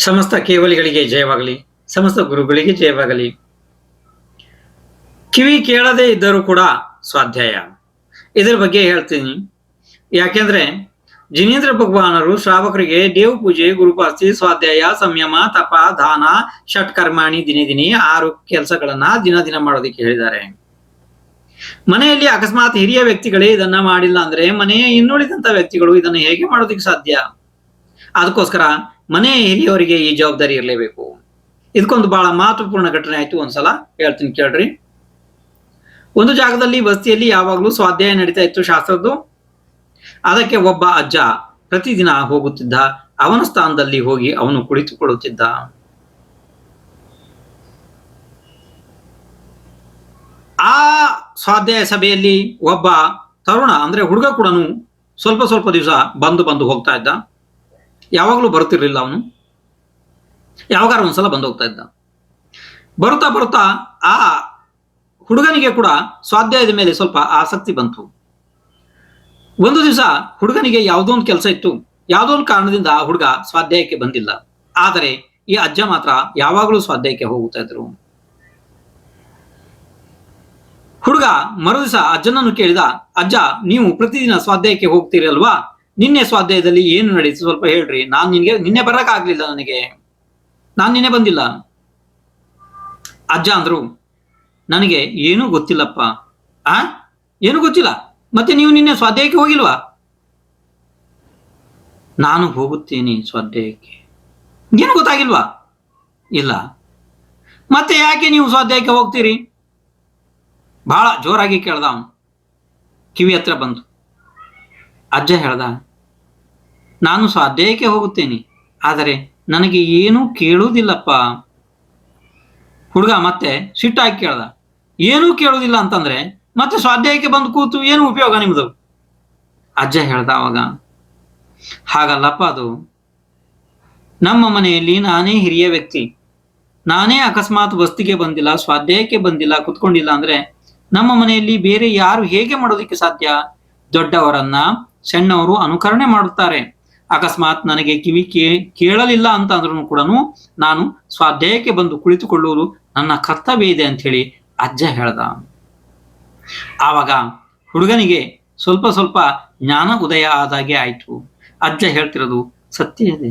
ಸಮಸ್ತ ಕೇವಲಿಗಳಿಗೆ ಜಯವಾಗಲಿ, ಸಮಸ್ತ ಗುರುಗಳಿಗೆ ಜಯವಾಗಲಿ. ಕಿವಿ ಕೇಳದೇ ಇದ್ದರೂ ಕೂಡ ಸ್ವಾಧ್ಯಾಯ. ಇದರ ಬಗ್ಗೆ ಹೇಳ್ತೀನಿ. ಯಾಕೆಂದ್ರೆ ಜಿನೇಂದ್ರ ಭಗವಾನರು ಶ್ರಾವಕರಿಗೆ ದೇವ್ ಪೂಜೆ ಗುರುಪಾಸ್ತಿ ಸ್ವಾಧ್ಯಾಯ, ಸಂಯಮ, ತಪ, ದಾನ ಷಟ್ಕರ್ಮಾಣಿ ದಿನೇ ದಿನೇ ಆರು ಕೆಲಸಗಳನ್ನ ದಿನ ದಿನ ಮಾಡೋದಕ್ಕೆ ಹೇಳಿದ್ದಾರೆ. ಮನೆಯಲ್ಲಿ ಅಕಸ್ಮಾತ್ ಹಿರಿಯ ವ್ಯಕ್ತಿಗಳೇ ಇದನ್ನ ಮಾಡಿಲ್ಲ ಅಂದ್ರೆ ಮನೆಯ ಇನ್ನುಳಿದಂತ ವ್ಯಕ್ತಿಗಳು ಇದನ್ನ ಹೇಗೆ ಮಾಡೋದಕ್ಕೆ ಸಾಧ್ಯ? ಅದಕ್ಕೋಸ್ಕರ ಮನೆ ಹಿರಿಯವರಿಗೆ ಈ ಜವಾಬ್ದಾರಿ ಇರಲೇಬೇಕು. ಇದಕ್ಕೊಂದು ಬಹಳ ಮಹತ್ವಪೂರ್ಣ ಘಟನೆ ಆಯ್ತು ಒಂದ್ಸಲ ಹೇಳ್ತೀನಿ ಕೇಳ್ರಿ. ಒಂದು ಜಾಗದಲ್ಲಿ ಬಸ್ತಿಯಲ್ಲಿ ಯಾವಾಗಲೂ ಸ್ವಾಧ್ಯಾಯ ನಡೀತಾ ಇತ್ತು ಶಾಸ್ತ್ರದ್ದು. ಅದಕ್ಕೆ ಒಬ್ಬ ಅಜ್ಜ ಪ್ರತಿದಿನ ಹೋಗುತ್ತಿದ್ದ ಅವನ ಸ್ಥಾನದಲ್ಲಿ ಹೋಗಿ ಅವನು ಕುಳಿತುಕೊಳ್ಳುತ್ತಿದ್ದ. ಆ ಸ್ವಾಧ್ಯಾಯ ಸಭೆಯಲ್ಲಿ ಒಬ್ಬ ತರುಣ, ಅಂದ್ರೆ ಹುಡುಗ ಕೂಡ ಸ್ವಲ್ಪ ಸ್ವಲ್ಪ ದಿವಸ ಬಂದು ಬಂದು ಹೋಗ್ತಾ ಇದ್ದ. ಯಾವಾಗಲೂ ಬರ್ತಿರ್ಲಿಲ್ಲ ಅವನು. ಯಾವಾಗಾರ ಒಂದ್ಸಲ ಬಂದು ಹೋಗ್ತಾ ಇದ್ದ. ಬರುತ್ತಾ ಬರುತ್ತಾ ಆ ಹುಡುಗನಿಗೆ ಕೂಡ ಸ್ವಾಧ್ಯಾಯದ ಮೇಲೆ ಸ್ವಲ್ಪ ಆಸಕ್ತಿ ಬಂತು. ಒಂದು ದಿವಸ ಹುಡುಗನಿಗೆ ಯಾವುದೋ ಒಂದು ಕೆಲಸ ಇತ್ತು. ಯಾವುದೋ ಒಂದು ಕಾರಣದಿಂದ ಆ ಹುಡುಗ ಸ್ವಾಧ್ಯಾಯಕ್ಕೆ ಬಂದಿಲ್ಲ. ಆದರೆ ಈ ಅಜ್ಜ ಮಾತ್ರ ಯಾವಾಗಲೂ ಸ್ವಾಧ್ಯಾಯಕ್ಕೆ ಹೋಗುತ್ತಾ ಇದ್ರು. ಹುಡುಗ ಮರುದಿವಸ ಅಜ್ಜನನ್ನು ಕೇಳಿದ, ಅಜ್ಜ, ನೀವು ಪ್ರತಿದಿನ ಸ್ವಾಧ್ಯಾಯಕ್ಕೆ ಹೋಗ್ತೀರಿ ಅಲ್ವಾ? ನಿನ್ನೆ ಸ್ವಾಧ್ಯಾಯದಲ್ಲಿ ಏನು ನಡೀತು ಸ್ವಲ್ಪ ಹೇಳ್ರಿ. ನಾನ್ ನಿನ್ಗೆ ನಿನ್ನೆ ಬರಕ್ ಆಗ್ಲಿಲ್ಲ ನನಗೆ. ನಾನ್ ನಿನ್ನೆ ಬಂದಿಲ್ಲ. ಅಜ್ಜ ಅಂದ್ರು, ನನಗೆ ಏನೂ ಗೊತ್ತಿಲ್ಲಪ್ಪ. ಆ? ಏನು ಗೊತ್ತಿಲ್ಲ? ಮತ್ತೆ ನೀವು ನಿನ್ನೆ ಸ್ವಾಧ್ಯಾಯಕ್ಕೆ ಹೋಗಿಲ್ವಾ? ನಾನು ಹೋಗುತ್ತೇನೆ ಸ್ವಾಧ್ಯಾಯಕ್ಕೆ. ಏನು ಗೊತ್ತಾಗಿಲ್ವಾ? ಇಲ್ಲ. ಮತ್ತೆ ಯಾಕೆ ನೀವು ಸ್ವಾಧ್ಯಾಯಕ್ಕೆ ಹೋಗ್ತೀರಿ? ಬಹಳ ಜೋರಾಗಿ ಕೇಳ್ದ ಅವನು. ಕಿವಿ ಹತ್ರ ಬಂತು. ಅಜ್ಜ ಹೇಳ್ದ ನಾನು ಸ್ವಾಧ್ಯಾಯಕ್ಕೆ ಹೋಗುತ್ತೇನೆ. ಆದರೆ ನನಗೆ ಏನೂ ಕೇಳುವುದಿಲ್ಲಪ್ಪ. ಹುಡುಗ ಮತ್ತೆ ಸಿಟ್ಟಾಗಿ ಕೇಳ್ದ. ಏನೂ ಕೇಳುವುದಿಲ್ಲ ಅಂತಂದ್ರೆ ಮತ್ತೆ ಸ್ವಾಧ್ಯಾಯಕ್ಕೆ ಬಂದು ಕೂತು ಏನು ಉಪಯೋಗ ನಿಮ್ದು? ಅಜ್ಜ ಹೇಳ್ದ ಅವಾಗ, ಹಾಗಲ್ಲಪ್ಪ ಅದು. ನಮ್ಮ ಮನೆಯಲ್ಲಿ ನಾನೇ ಹಿರಿಯ ವ್ಯಕ್ತಿ. ನಾನೇ ಅಕಸ್ಮಾತ್ ವಸ್ತಿಗೆ ಬಂದಿಲ್ಲ ಸ್ವಾಧ್ಯಾಯಕ್ಕೆ ಬಂದಿಲ್ಲ, ಕುತ್ಕೊಂಡಿಲ್ಲ ಅಂದ್ರೆ ನಮ್ಮ ಮನೆಯಲ್ಲಿ ಬೇರೆ ಯಾರು ಹೇಗೆ ಮಾಡೋದಕ್ಕೆ ಸಾಧ್ಯ? ದೊಡ್ಡವರನ್ನ, ಸಣ್ಣವರು ಅನುಕರಣೆ ಮಾಡುತ್ತಾರೆ. ಅಕಸ್ಮಾತ್ ನನಗೆ ಕಿವಿ ಕೇ, ಕೇಳಲಿಲ್ಲ ಅಂತ ಅಂದ್ರೂ ಕೂಡ ನಾನು ಸ್ವಾಧ್ಯಾಯಕ್ಕೆ ಬಂದು ಕುಳಿತುಕೊಳ್ಳುವುದು ನನ್ನ ಕರ್ತವ್ಯ ಇದೆ ಅಂತ ಹೇಳಿ ಅಜ್ಜ ಹೇಳ್ದ. ಆವಾಗ ಹುಡುಗನಿಗೆ ಸ್ವಲ್ಪ ಸ್ವಲ್ಪ ಜ್ಞಾನ ಉದಯ ಆದಾಗೆ ಆಯ್ತು. ಅಜ್ಜ ಹೇಳ್ತಿರೋದು ಸತ್ಯ ಇದೆ.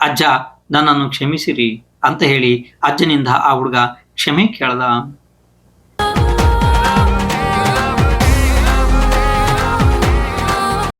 ಅಜ್ಜ ನನ್ನನ್ನು ಕ್ಷಮಿಸಿರಿ ಅಂತ ಹೇಳಿ ಅಜ್ಜನಿಂದ ಆ ಹುಡುಗ ಕ್ಷಮೆ ಕೇಳ್ದ.